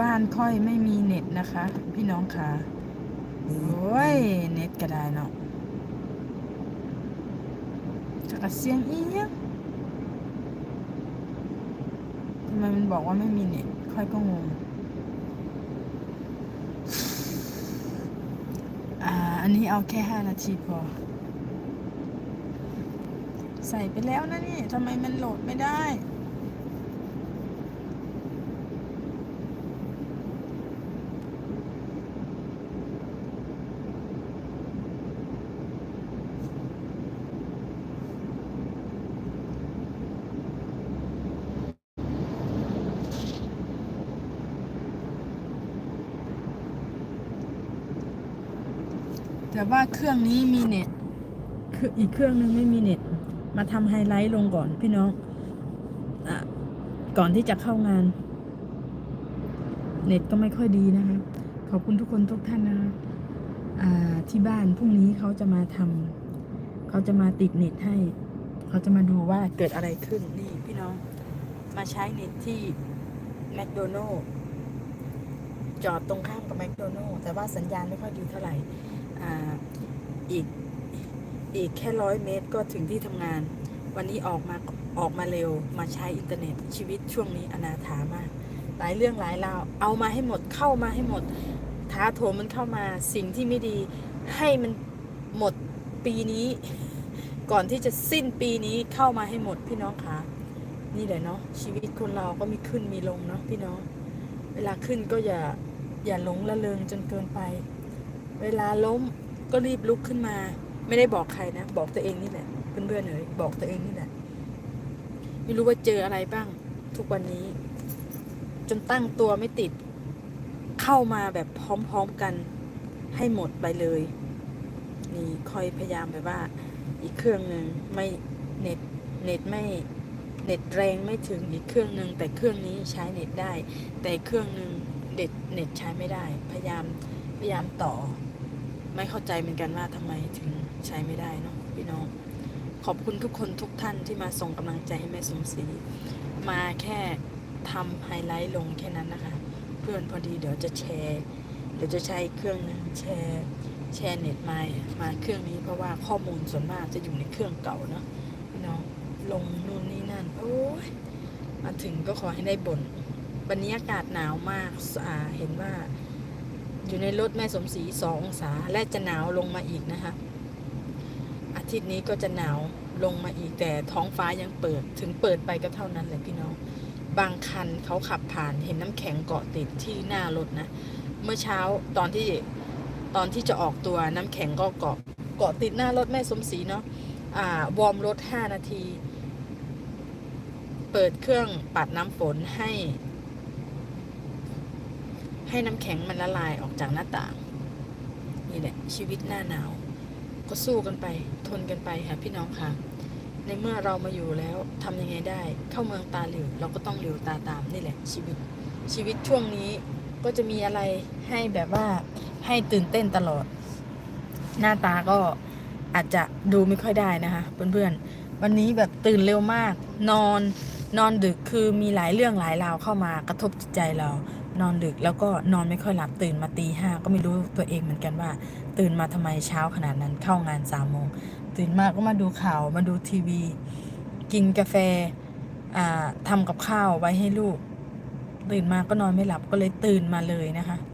บ้านค่อยไม่มีเน็ตนะคะ พี่น้องค่ะโอ้ยเน็ตก็ได้เนาะจะกระเสียงอีเนี้ยทำไมมันบอกว่าไม่มีเน็ต ค่อยก็งงอ่าอันนี้เอาแค่ห้านาทีพอ ใส่ไปแล้วนะนี่ทำไมมันโหลดไม่ได้ แต่ว่าเครื่องนี้มีเน็ตคืออีกเครื่องนึงไม่มีเน็ต มาทำไฮไลท์ลงก่อนพี่น้องอะก่อนที่จะเข้างาน เน็ตก็ไม่ค่อยดีนะคะ ขอบคุณทุกคนทุกท่านนะคะอ่าที่บ้านพรุ่งนี้เขาจะมาทำเขาจะมาติดเน็ตให้ เขาจะมาดูว่าเกิดอะไรขึ้นนี่พี่น้อง มาใช้เน็ตที่แมคโดนัลล์จอดตรงข้ามกับแมคโดนัลล์แต่ว่าสัญญาณไม่ค่อยดีเท่าไหร่ อีกอีกแค่ร้อยเมตรก็ถึงที่ทำงาน วันนี้ออกมาออกมาเร็วมาใช้อินเทอร์เน็ตชีวิตช่วงนี้อนาถามาก หลายเรื่องหลายราวเอามาให้หมดเข้ามาให้หมดท้าโถมมันเข้ามาสิ่งที่ไม่ดี ให้มันหมดปีนี้ ก่อนที่จะสิ้นปีนี้เข้ามาให้หมดพี่น้องคะนี่แหละเนาะชีวิตคนเราก็มีขึ้นมีลงเนาะพี่น้อง เวลาขึ้นก็อย่าอย่าหลงละเลงจนเกินไป เวลาล้มก็รีบลุกขึ้นมา ไม่ได้บอกใครนะ บอกตัวเองนี่แหละเพื่อนๆเอ๋ยบอกตัวเองนี่แหละไม่รู้ว่าเจออะไรบ้าง ทุกวันนี้ จนตั้งตัวไม่ติด เข้ามาแบบพร้อมๆกัน ให้หมดไปเลย นี่คอยพยายามแบบว่า อีกเครื่องหนึ่งไม่เน็ตเน็ตไม่เน็ตแรงไม่ถึงอีกเครื่องหนึ่งแต่เครื่องนี้ใช้เน็ตได้ แต่เครื่องหนึ่งเด็ดเน็ตใช้ไม่ได้ พยายามพยายามต่อ ไม่เข้าใจเหมือนกันว่าทำไมถึงใช้ไม่ได้เนาะพี่น้อง ขอบคุณทุกคนทุกท่านที่มาส่งกำลังใจให้แม่สมศรีมาแค่ทำไฮไลท์ลงแค่นั้นนะคะ เพื่อนพอดีเดี๋ยวจะแชร์ เดี๋ยวจะใช้เครื่องนึงแชร์แชร์เน็ตมามาเครื่องนี้เพราะว่าข้อมูลส่วนมากจะอยู่ในเครื่องเก่าเนาะพี่น้องลงนู่นนี่นั่นโอ้ยมาถึงก็ขอให้ได้บนวันนี้อากาศหนาวมากเห็นว่า อยู่ในรถแม่สมศรีสององศาและจะหนาวลงมาอีกนะคะ อาทิตย์นี้ก็จะหนาวลงมาอีกแต่ท้องฟ้ายังเปิดถึงเปิดไปก็เท่านั้นแหละพี่น้อง บางคันเขาขับผ่านเห็นน้ำแข็งเกาะติดที่หน้ารถนะ เมื่อเช้าตอนที่ตอนที่จะออกตัวน้ำแข็งก็เกาะเกาะติดหน้ารถแม่สมศรีเนาะอ่าวอร์มรถ 5 นาที เปิดเครื่องปัดน้ำฝนให้ ให้น้ำแข็งมันละลายออกจากหน้าต่าง นี่แหละ ชีวิตหน้าหนาว ก็สู้กันไป ทนกันไปค่ะพี่น้องค่ะ ในเมื่อเรามาอยู่แล้วทำยังไงได้ เข้าเมืองตาหลิวเราก็ต้องหลิวตาตามนี่แหละ ชีวิตชีวิตช่วงนี้ก็จะมีอะไรให้แบบว่าให้ตื่นเต้นตลอด หน้าตาก็อาจจะดูไม่ค่อยได้นะคะเพื่อนๆวันนี้แบบตื่นเร็วมาก นอนนอนดึกคือมีหลายเรื่องหลายราวเข้ามากระทบจิตใจเรา นอนดึกแล้วก็นอนไม่ค่อยหลับตื่นมาตีห้าก็ไม่รู้ตัวเองเหมือนกันว่า ตื่นมาทำไมเช้าขนาดนั้นเข้างานสามโมงตื่นมาก็มาดูข่าวมาดูทีวี กินกาแฟทำทำกับข้าวไว้ให้ลูก ตื่นมาก็นอนไม่หลับก็เลยตื่นมาเลยนะคะ